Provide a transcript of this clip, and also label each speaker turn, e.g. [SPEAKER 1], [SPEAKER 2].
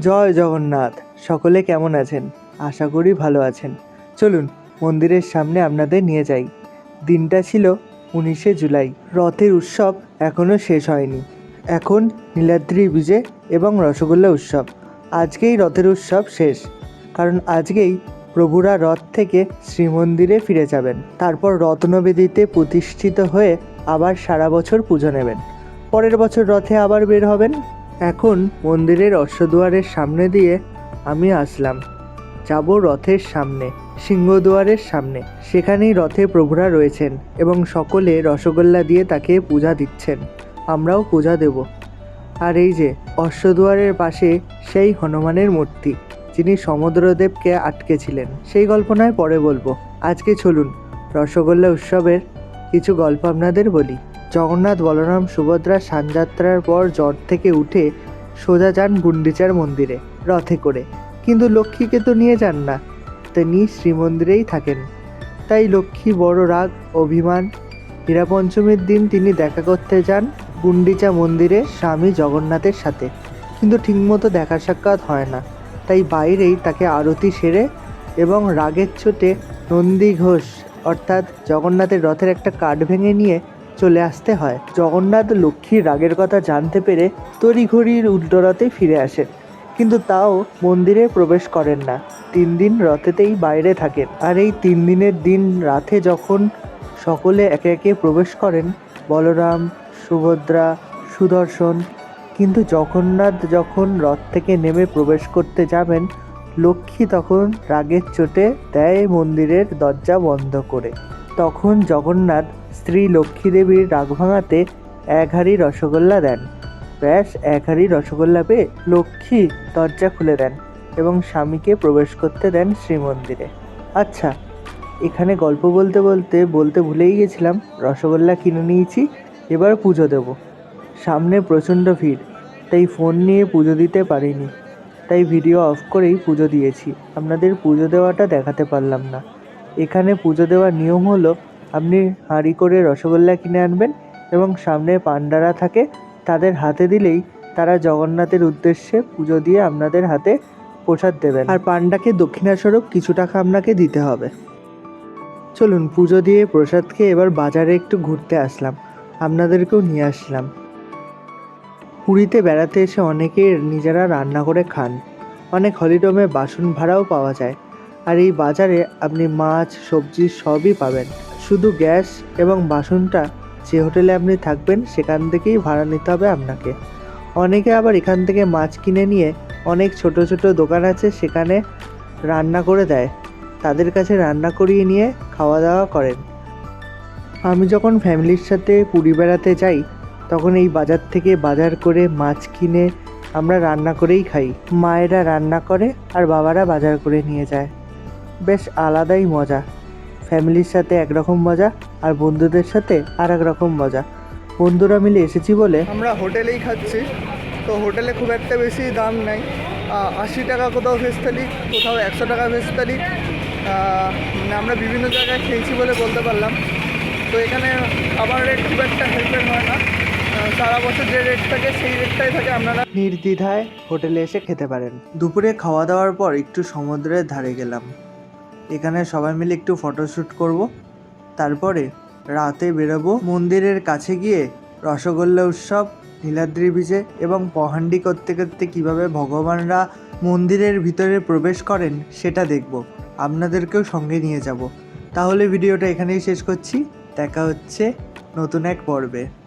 [SPEAKER 1] জয় জগন্নাথ, সকলে কেমন আছেন? আশা করি ভালো আছেন। চলুন, মন্দিরের সামনে আপনাদের নিয়ে যাই। দিনটা ছিল উনিশে জুলাই। রথের উৎসব এখনও শেষ হয়নি। এখন নীলাদ্রি বিজে এবং রসগোল্লা উৎসব। আজকেই রথের উৎসব শেষ। কারণ আজকেই প্রভুরা রথ থেকে শ্রীমন্দিরে ফিরে যাবেন। তারপর রত্নবেদিতে প্রতিষ্ঠিত হয়ে আবার সারা বছর পুজো নেবেন। পরের বছর রথে আবার বের হবেন। এখন মন্দিরের অশ্বদুয়ারের সামনে দিয়ে আমি আসলাম। যাব রথের সামনে, সিংহদুয়ারের সামনে। সেখানেই রথে প্রভুরা রয়েছেন এবং সকলে রসগোল্লা দিয়ে তাকে পূজা দিচ্ছেন। আমরাও পূজা দেব। আর এই যে, অশ্বদুয়ারের পাশে সেই হনুমানের মূর্তি, যিনি সমুদ্রদেবকে আটকেছিলেন। সেই গল্প নয় পরে বলব। আজকে চলুন, রসগোল্লা উৎসবের কিছু গল্প আপনাদের বলি। জগন্নাথ বলরাম সুভদ্রা সানযাত্রার পর জ্বর থেকে উঠে সোজা যান গুন্ডিচার মন্দিরে, রথে করে। কিন্তু লক্ষ্মীকে তো নিয়ে যান না তিনি শ্রীমন্দিরেই থাকেন। তাই লক্ষ্মী বড় রাগ, অভিমান। হীরা পঞ্চমীর দিন তিনি দেখা করতে যান গুন্ডিচা মন্দিরে স্বামী জগন্নাথের সাথে। কিন্তু ঠিকমতো দেখা সাক্ষাৎ হয় না। তাই বাইরেই তাকে আরতি সেরে এবং রাগের চোটে নন্দী ঘোষ, অর্থাৎ জগন্নাথের রথের একটা কাঠ ভেঙে নিয়ে চলে আসতে হয়। জগন্নাথ লক্ষ্মীর রাগের কথা জানতে পেরে তড়িঘড়ির উল্টোরথে ফিরে আসেন। কিন্তু তাও মন্দিরে প্রবেশ করেন না। তিন দিন রথেতেই বাইরে থাকেন। আর এই তিন দিনের দিন রাতে যখন সকলে একে একে প্রবেশ করেন, বলরাম, সুভদ্রা, সুদর্শন, কিন্তু জগন্নাথ যখন রথ থেকে নেমে প্রবেশ করতে যাবেন, লক্ষ্মী তখন রাগের চোটে দেয় মন্দিরের দরজা বন্ধ করে। তখন জগন্নাথ স্ত্রী লক্ষ্মী দেবীর রাগ ভাঙাতে এক হাঁড়ি রসগোল্লা দেন। ব্যাস, এক হাঁড়ি রসগোল্লা পেয়ে লক্ষ্মী দরজা খুলে দেন এবং স্বামীকে প্রবেশ করতে দেন শ্রীমন্দিরে। আচ্ছা এখানে গল্প বলতে বলতে বলতে ভুলেই গেছিলাম, রসগোল্লা কিনে নিয়েছি, এবার পুজো দেব। সামনে প্রচণ্ড ভিড়, তাই ফোন নিয়ে পুজো দিতে পারিনি। তাই ভিডিও অফ করেই পুজো দিয়েছি। আপনাদের পুজো দেওয়াটা দেখাতে পারলাম না। এখানে পুজো দেওয়ার নিয়ম হলো আপনি হাঁড়ি করে রসগোল্লা কিনে আনবেন এবং সামনে পান্ডারা থাকে, তাদের হাতে দিলেই তারা জগন্নাথের উদ্দেশ্যে পুজো দিয়ে আপনাদের হাতে প্রসাদ দেবেন। আর পান্ডাকে দক্ষিণাস্বরূপ কিছু টাকা আপনাকে দিতে হবে। চলুন পুজো দিয়ে প্রসাদ খেয়ে এবার বাজারে একটু ঘুরতে আসলাম। আপনাদেরকেও নিয়ে আসলাম। পুরীতে বেড়াতে এসে অনেকে নিজেরা রান্না করে খান। অনেক হলিডমে বাসন ভাড়াও পাওয়া যায়। আর এই বাজারে আপনি মাছ, সবজি সবই পাবেন। শুধু গ্যাস এবং বাসনটা যে হোটেলে আপনি থাকবেন, সেখান থেকেই ভাড়া নিতে হবে আপনাকে। অনেকে আবার এখান থেকে মাছ কিনে নিয়ে অনেক ছোট ছোট দোকান আছে, সেখানে রান্না করে দেয়। তাদের কাছে রান্না করিয়ে নিয়ে খাওয়া দাওয়া করেন। আমি যখন ফ্যামিলির সাথে পুরী বেড়াতে যাই, তখন এই বাজার থেকে বাজার করে মাছ কিনে আমরা রান্না করেই খাই। মায়েরা রান্না করে আর বাবারা বাজার করে নিয়ে যায়। বেশ আলাদাই মজা। ফ্যামিলির সাথে একরকম মজা আর বন্ধুদের সাথে আর এক রকম মজা। বন্ধুরা মিলে এসেছি বলে
[SPEAKER 2] আমরা হোটেলেই খাচ্ছি। তো হোটেলে খুব একটা বেশি দাম নেই। আশি টাকা কোথাও ভেজ থালি কোথাও একশো টাকা ভেজ থালি। মানে আমরা বিভিন্ন জায়গায় খেয়েছি বলে বলতে পারলাম। তো এখানে খাবার রেট খুব একটা হেল্পের হয় না। সারা বছর যে রেট থাকে সেই রেটটাই থাকে আপনারা।
[SPEAKER 1] নির্দ্বিধায় হোটেলে এসে খেতে পারেন। দুপুরে খাওয়া দাওয়ার পর একটু সমুদ্রের ধারে গেলাম। এখানে সবাই মিলে একটু ফটোশ্যুট করব। তারপরে রাতে বেরোবো মন্দিরের কাছে গিয়ে রসগোল্লা উৎসব, নীলাদ্রি বিজে এবং পহান্ডি করতে করতে কীভাবে ভগবানরা মন্দিরের ভিতরে প্রবেশ করেন সেটা দেখব। আপনাদেরকেও সঙ্গে নিয়ে যাব। তাহলে ভিডিওটা এখানেই শেষ করছি। দেখা হচ্ছে নতুন এক পর্বে।